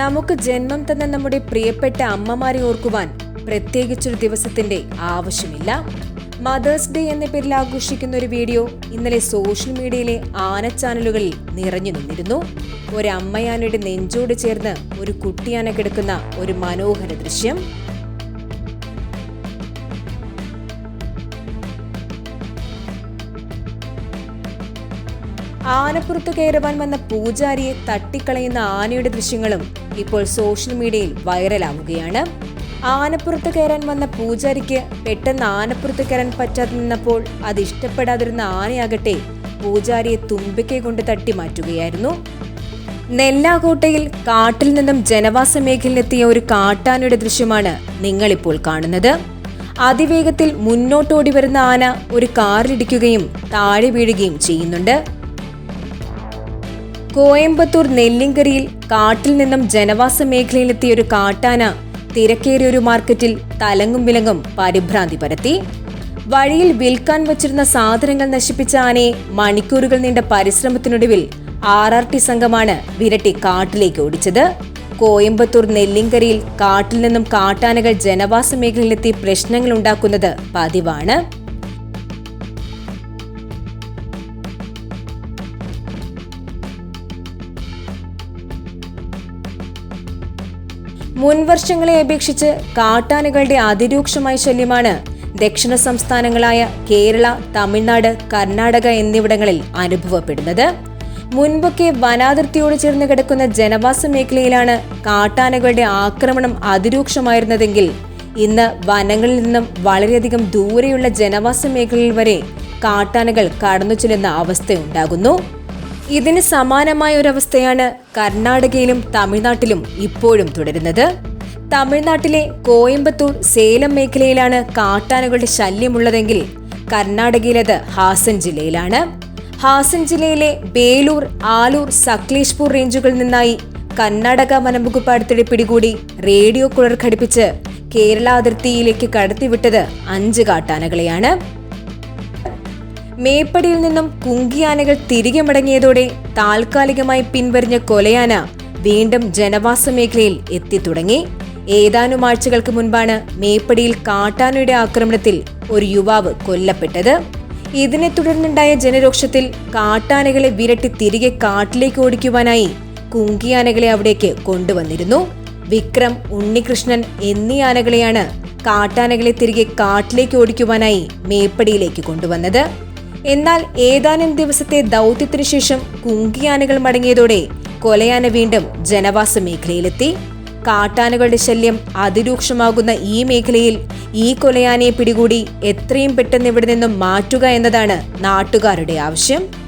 നമുക്ക് ജന്മം തന്ന നമ്മുടെ പ്രിയപ്പെട്ട അമ്മമാരെ ഓർക്കുവാൻ പ്രത്യേകിച്ചൊരു ദിവസത്തിന്റെ ആവശ്യമില്ല. മദേഴ്സ് ഡേ എന്ന പേരിൽ ആഘോഷിക്കുന്ന ഒരു വീഡിയോ ഇന്നലെ സോഷ്യൽ മീഡിയയിലെ ആന ചാനലുകളിൽ നിറഞ്ഞു നിന്നിരുന്നു. ഒരു അമ്മയാനയുടെ നെഞ്ചോട് ചേർന്ന് ഒരു കുട്ടിയാന കിടക്കുന്ന ഒരു മനോഹര ദൃശ്യം. ആനപ്പുറത്ത് കയറുവാൻ വന്ന പൂജാരിയെ തട്ടിക്കളയുന്ന ആനയുടെ ദൃശ്യങ്ങളും ഇപ്പോൾ സോഷ്യൽ മീഡിയയിൽ വൈറലാവുകയാണ്. ആനപ്പുറത്ത് കയറാൻ വന്ന പൂജാരിക്ക് പെട്ടെന്ന് ആനപ്പുറത്ത് കയറാൻ പറ്റാതെ നിന്നപ്പോൾ അത് ഇഷ്ടപ്പെടാതിരുന്ന ആനയാകട്ടെ പൂജാരിയെ തുമ്പിക്കൈ കൊണ്ട് തട്ടി മാറ്റുകയായിരുന്നു. നെല്ലാകോട്ടയിൽ കാട്ടിൽ നിന്നും ജനവാസ മേഖലയിലെത്തിയ ഒരു കാട്ടാനയുടെ ദൃശ്യമാണ് നിങ്ങളിപ്പോൾ കാണുന്നത്. അതിവേഗത്തിൽ മുന്നോട്ടോടി വരുന്ന ആന ഒരു കാറിലിടിക്കുകയും താഴെ വീഴുകയും ചെയ്യുന്നുണ്ട്. കോയമ്പത്തൂർ നെല്ലിങ്കരിയിൽ കാട്ടിൽ നിന്നും ജനവാസ മേഖലയിലെത്തിയ ഒരു കാട്ടാന തിരക്കേറിയ ഒരു മാർക്കറ്റിൽ തലങ്ങും വിലങ്ങും പരിഭ്രാന്തി പരത്തി. വഴിയിൽ വിൽക്കാൻ വച്ചിരുന്ന സാധനങ്ങൾ നശിപ്പിച്ച ആനയെ മണിക്കൂറുകൾ നീണ്ട പരിശ്രമത്തിനൊടുവിൽ ആർ ആർ ടി സംഘമാണ് വിരട്ടി കാട്ടിലേക്ക് ഓടിച്ചത്. കോയമ്പത്തൂർ നെല്ലിങ്കരയിൽ കാട്ടിൽ നിന്നും കാട്ടാനകൾ ജനവാസ മേഖലയിലെത്തി പ്രശ്നങ്ങൾ ഉണ്ടാക്കുന്നത് പതിവാണ്. മുൻവർഷങ്ങളെ അപേക്ഷിച്ച് കാട്ടാനകളുടെ അതിരൂക്ഷമായ ശല്യമാണ് ദക്ഷിണ സംസ്ഥാനങ്ങളായ കേരള തമിഴ്നാട് കർണാടക എന്നിവിടങ്ങളിൽ അനുഭവപ്പെടുന്നത്. മുൻപൊക്കെ വനാതിർത്തിയോട് ചേർന്ന് കിടക്കുന്ന ജനവാസ മേഖലയിലാണ് കാട്ടാനകളുടെ ആക്രമണം അതിരൂക്ഷമായിരുന്നതെങ്കിൽ ഇന്ന് വനങ്ങളിൽ നിന്നും വളരെയധികം ദൂരെയുള്ള ജനവാസ മേഖലയിൽ വരെ കാട്ടാനകൾ കടന്നു ചെല്ലുന്ന അവസ്ഥയുണ്ടാകുന്നു. ഇതിന് സമാനമായ ഒരവസ്ഥയാണ് കർണാടകയിലും തമിഴ്നാട്ടിലും ഇപ്പോഴും തുടരുന്നത്. തമിഴ്നാട്ടിലെ കോയമ്പത്തൂർ സേലം മേഖലയിലാണ് കാട്ടാനകളുടെ ശല്യമുള്ളതെങ്കിൽ കർണാടകയിലത് ഹാസൻ ജില്ലയിലാണ്. ഹാസൻ ജില്ലയിലെ ബേലൂർ ആലൂർ സക്ലേഷ്പൂർ റേഞ്ചുകളിൽ നിന്നായി കർണാടക വനംവകുപ്പ് അടുത്തിടെ പിടികൂടി റേഡിയോ കുളർ ഘടിപ്പിച്ച് കേരള അതിർത്തിയിലേക്ക് കടത്തിവിട്ടത് അഞ്ച് കാട്ടാനകളെയാണ്. മേപ്പടിയിൽ നിന്നും കുങ്കിയാനകൾ തിരികെ മടങ്ങിയതോടെ താൽക്കാലികമായി പിൻവരിഞ്ഞ കൊലയാന വീണ്ടും ജനവാസ മേഖലയിൽ എത്തിത്തുടങ്ങി. ഏതാനും ആഴ്ചകൾക്ക് മുൻപാണ് മേപ്പടിയിൽ കാട്ടാനയുടെ ആക്രമണത്തിൽ ഒരു യുവാവ് കൊല്ലപ്പെട്ടത്. ഇതിനെ തുടർന്നുണ്ടായ ജനരോക്ഷത്തിൽ കാട്ടാനകളെ വിരട്ടി തിരികെ കാട്ടിലേക്ക് ഓടിക്കുവാനായി കുങ്കിയാനകളെ അവിടേക്ക് കൊണ്ടുവന്നിരുന്നു. വിക്രം ഉണ്ണികൃഷ്ണൻ എന്നീ ആനകളെയാണ് കാട്ടാനകളെ തിരികെ കാട്ടിലേക്ക് ഓടിക്കുവാനായി മേപ്പടിയിലേക്ക് കൊണ്ടുവന്നത്. എന്നാൽ ഏതാനും ദിവസത്തെ ദൗത്യത്തിനു ശേഷം കുങ്കിയാനകൾ മടങ്ങിയതോടെ കൊലയാന വീണ്ടും ജനവാസ മേഖലയിലെത്തി. കാട്ടാനകളുടെ ശല്യം അതിരൂക്ഷമാകുന്ന ഈ മേഖലയിൽ ഈ കൊലയാനയെ പിടികൂടി എത്രയും പെട്ടെന്ന് ഇവിടെ നിന്നും മാറ്റുക എന്നതാണ് നാട്ടുകാരുടെ ആവശ്യം.